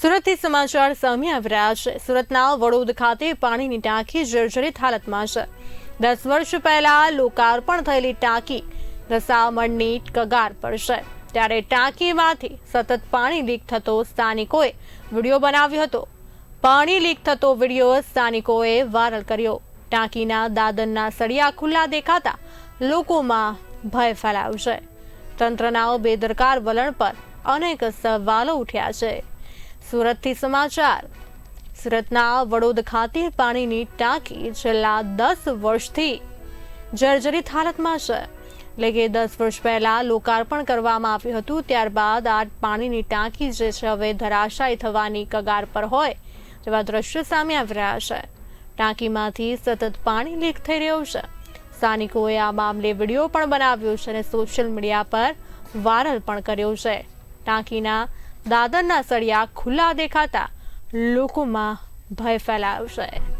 સુરતથી સમાચાર સામે આવી રહ્યા છે. સુરતના વડોદ ખાતે પાણીની ટાંકી જર્જરિત હાલતમાં છે. દસ વર્ષ પહેલા લોકાર્પણ થયેલી ટાંકી દશામણની કગાર પર છે. ત્યારે ટાંકીમાંથી સતત પાણી લીક થતો સ્થાનિકોએ વીડિયો બનાવ્યો હતો. પાણી લીક થતો વીડિયો સ્થાનિકોએ વાયરલ કર્યો. ટાંકીના દાદનના સળિયા ખુલ્લા દેખાતા લોકોમાં ભય ફેલાયો છે. તંત્રના બેદરકાર વલણ પર અનેક સવાલો ઉઠ્યા છે. સુરતથી સમાચાર. સુરતના વડોદ ખાતે પાણીની ટાંકી છેલ્લા દસ વર્ષથી જર્જરિત હાલતમાં છે. એટલે કે દસ વર્ષ પહેલા લોકાર્પણ કરવામાં આવ્યું હતું, ત્યારબાદ આ પાણીની ટાંકી જે છે હવે ધરાશાયી થવાની કગાર પર હોય તેવા દ્રશ્યો સામે આવી રહ્યા છે. ટાંકીમાંથી સતત પાણી લીક થઈ રહ્યું છે. સ્થાનિકોએ આ મામલે વીડિયો પણ બનાવ્યો છે અને સોશિયલ મીડિયા પર વાયરલ પણ કર્યો છે. ટાંકીના દાદરના સળિયા ખુલ્લા દેખાતા લોકોમાં ભય ફેલાયો છે